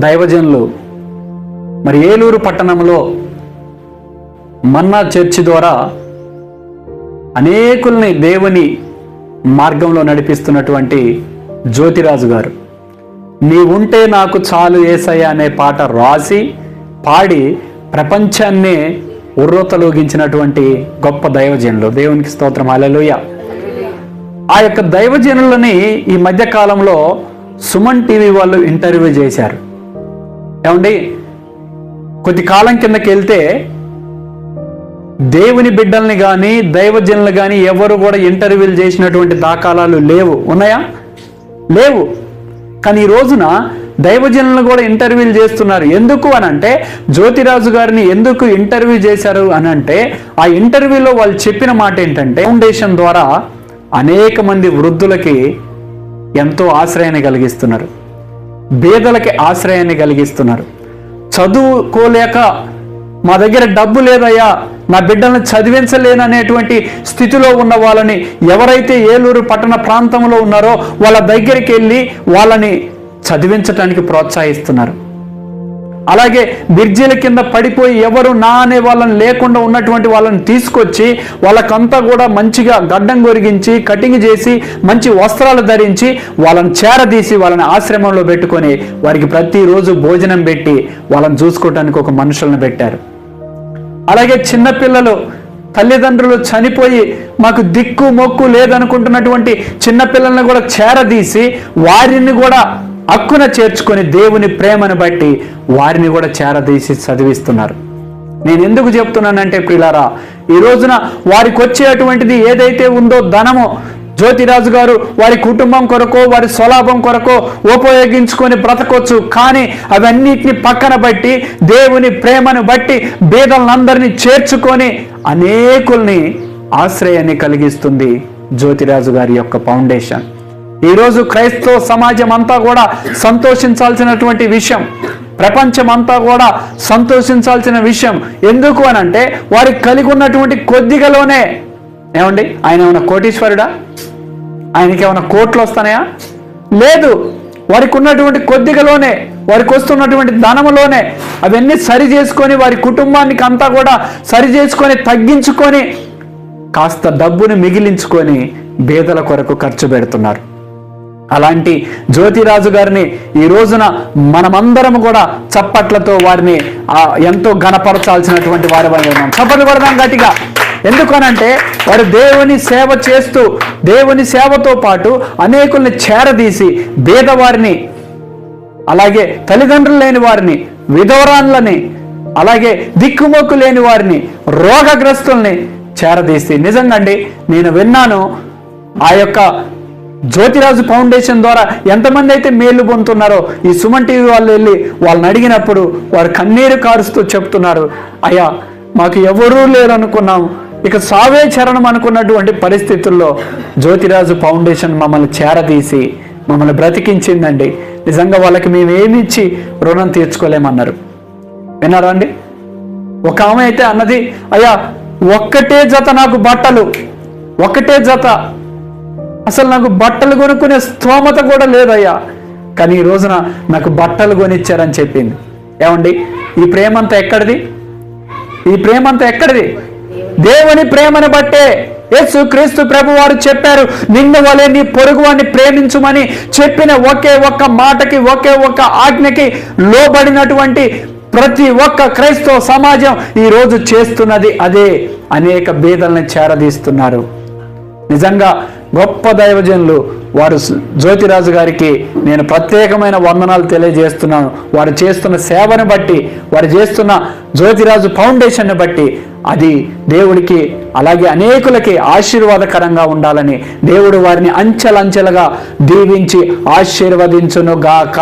దైవజనులు. మరి ఏలూరు పట్టణంలో మన్నా చర్చి ద్వారా అనేకుల్ని దేవుని మార్గంలో నడిపిస్తున్నటువంటి జ్యోతిరాజు గారు. నీవుంటే నాకు చాలు ఏసయ్య అనే పాట రాసి పాడి ప్రపంచాన్నే ఉర్రతలోగించినటువంటి గొప్ప దైవజనులు. దేవునికి స్తోత్రం. అలెలుయ ఆ యొక్క దైవజనులని ఈ మధ్యకాలంలో సుమన్ టీవీ వాళ్ళు ఇంటర్వ్యూ చేశారు. ఏమండి? కొద్ది కాలం కిందకి వెళ్తే దేవుని బిడ్డల్ని కానీ దైవజనులు కానీ ఎవరు కూడా ఇంటర్వ్యూలు చేసినటువంటి దాఖలాలు లేవు. ఉన్నాయా? లేవు. కానీ ఈ రోజున దైవజనులను కూడా ఇంటర్వ్యూలు చేస్తున్నారు. ఎందుకు అని అంటే జ్యోతిరాజు గారిని ఎందుకు ఇంటర్వ్యూ చేశారు అని అంటే ఆ ఇంటర్వ్యూలో వాళ్ళు చెప్పిన మాట ఏంటంటే ఫౌండేషన్ ద్వారా అనేక మంది వృద్ధులకి ఎంతో ఆశ్రయాన్ని కలిగిస్తున్నారు. బీదలకి ఆశ్రయాన్ని కలిగిస్తున్నారు. చదువుకోలేక మా దగ్గర డబ్బు లేదయ్యా నా బిడ్డలను చదివించలేననేటువంటి స్థితిలో ఉన్న వాళ్ళని ఎవరైతే ఏలూరు పట్టణ ప్రాంతంలో ఉన్నారో వాళ్ళ దగ్గరికి వెళ్ళి వాళ్ళని చదివించటానికి ప్రోత్సహిస్తున్నారు. అలాగే బిర్జీల కింద పడిపోయి ఎవరు నా అనే వాళ్ళని లేకుండా ఉన్నటువంటి వాళ్ళని తీసుకొచ్చి వాళ్ళకంతా కూడా మంచిగా గడ్డం గొరిగించి కటింగ్ చేసి మంచి వస్త్రాలు ధరించి వాళ్ళని చేరదీసి వాళ్ళని ఆశ్రమంలో పెట్టుకొని వారికి ప్రతిరోజు భోజనం పెట్టి వాళ్ళని చూసుకోవటానికి ఒక మనుషులను పెట్టారు. అలాగే చిన్నపిల్లలు తల్లిదండ్రులు చనిపోయి మాకు దిక్కు మొక్కు లేదనుకుంటున్నటువంటి చిన్నపిల్లల్ని కూడా చేరదీసి వారిని కూడా హక్కున చేర్చుకొని దేవుని ప్రేమను బట్టి వారిని కూడా చేరదీసి చదివిస్తున్నారు. నేను ఎందుకు చెప్తున్నానంటే ప్రిలారా ఈ రోజున వారికి వచ్చేటువంటిది ఏదైతే ఉందో ధనమో జ్యోతిరాజు గారు వారి కుటుంబం కొరకో వారి స్వలాభం కొరకో ఉపయోగించుకొని బ్రతకొచ్చు. కానీ అవన్నిటిని పక్కన బట్టి దేవుని ప్రేమను బట్టి బీదలందరినీ చేర్చుకొని అనేకుల్ని ఆశ్రయాన్ని కలిగిస్తుంది జ్యోతిరాజు గారి యొక్క ఫౌండేషన్. ఈరోజు క్రైస్తవ సమాజం అంతా కూడా సంతోషించాల్సినటువంటి విషయం. ప్రపంచం అంతా కూడా సంతోషించాల్సిన విషయం ఎందుకు అని అంటే వారికి కలిగి ఉన్నటువంటి కొద్దిగలోనే ఏమండి? ఆయన ఏమైనా కోటీశ్వరుడా? ఆయనకి ఏమైనా కోట్లు వస్తాయా? లేదు వారికి ఉన్నటువంటి కొద్దిగలోనే వారికి వస్తున్నటువంటి ధనములోనే అవన్నీ సరి చేసుకొని వారి కుటుంబానికి అంతా కూడా సరి చేసుకొని తగ్గించుకొని కాస్త డబ్బును మిగిలించుకొని బేదల కొరకు ఖర్చు పెడుతున్నారు. అలాంటి జ్యోతిరాజు గారిని ఈ రోజున మనమందరం కూడా చప్పట్లతో వారిని ఎంతో గణపరచాల్సినటువంటి వారి ఉన్నాం. చప్పట్లు కొడదాం గట్టిగా. ఎందుకనంటే వారు దేవుని సేవ చేస్తూ దేవుని సేవతో పాటు అనేకుల్ని చేరదీసి బీదవారిని అలాగే తల్లిదండ్రులు లేని వారిని విధవరాన్లని అలాగే దిక్కుమొక్కు లేని వారిని రోగగ్రస్తుల్ని చేరదీసి. నిజంగా అండి నేను విన్నాను ఆ యొక్క జ్యోతిరాజు ఫౌండేషన్ ద్వారా ఎంతమంది అయితే మేలు పొందుతున్నారో ఈ సుమన్ టీవీ వాళ్ళు వెళ్ళి వాళ్ళని అడిగినప్పుడు వారు కన్నీరు కారుస్తూ చెప్తున్నారు అయ్యా మాకు ఎవరూ లేరనుకున్నాం. ఇక సావే చరణం అనుకున్నటువంటి పరిస్థితుల్లో జ్యోతిరాజు ఫౌండేషన్ మమ్మల్ని చేరదీసి మమ్మల్ని బ్రతికించిందండి. నిజంగా వాళ్ళకి మేము ఏమి ఇచ్చి రుణం తీర్చుకోలేమన్నారు. విన్నారా అండి? ఒక ఆమె అయితే అన్నది అయ్యా ఒక్కటే జత నాకు బట్టలు ఒక్కటే జత అసలు నాకు బట్టలు కొనుక్కునే స్తోమత కూడా లేదయ్యా. కానీ ఈ రోజున నాకు బట్టలు కొనిచ్చారని చెప్పింది. ఏమండి? ఈ ప్రేమంతా ఎక్కడిది? ఈ ప్రేమంతా ఎక్కడిది? దేవుని ప్రేమను బట్టే యేసు క్రీస్తు ప్రభు వారు చెప్పారు నిన్ను వలె నీ పొరుగు వాడిని ప్రేమించుమని చెప్పిన ఒకే ఒక్క మాటకి ఒకే ఒక్క ఆజ్ఞకి లోబడినటువంటి ప్రతి ఒక్క క్రైస్తవ సమాజం ఈ రోజు చేస్తున్నది అదే. అనేక బీదల్ని చేరదీస్తున్నారు. నిజంగా గొప్ప దైవజనులు వారు జ్యోతిరాజు గారికి నేను ప్రత్యేకమైన వందనాలు తెలియజేస్తున్నాను. వారు చేస్తున్న సేవను బట్టి వారు చేస్తున్న జ్యోతిరాజు ఫౌండేషన్ని బట్టి అది దేవుడికి అలాగే అనేకులకి ఆశీర్వాదకరంగా ఉండాలని దేవుడు వారిని అంచెలంచెలుగా దీవించి ఆశీర్వదించునుగాక.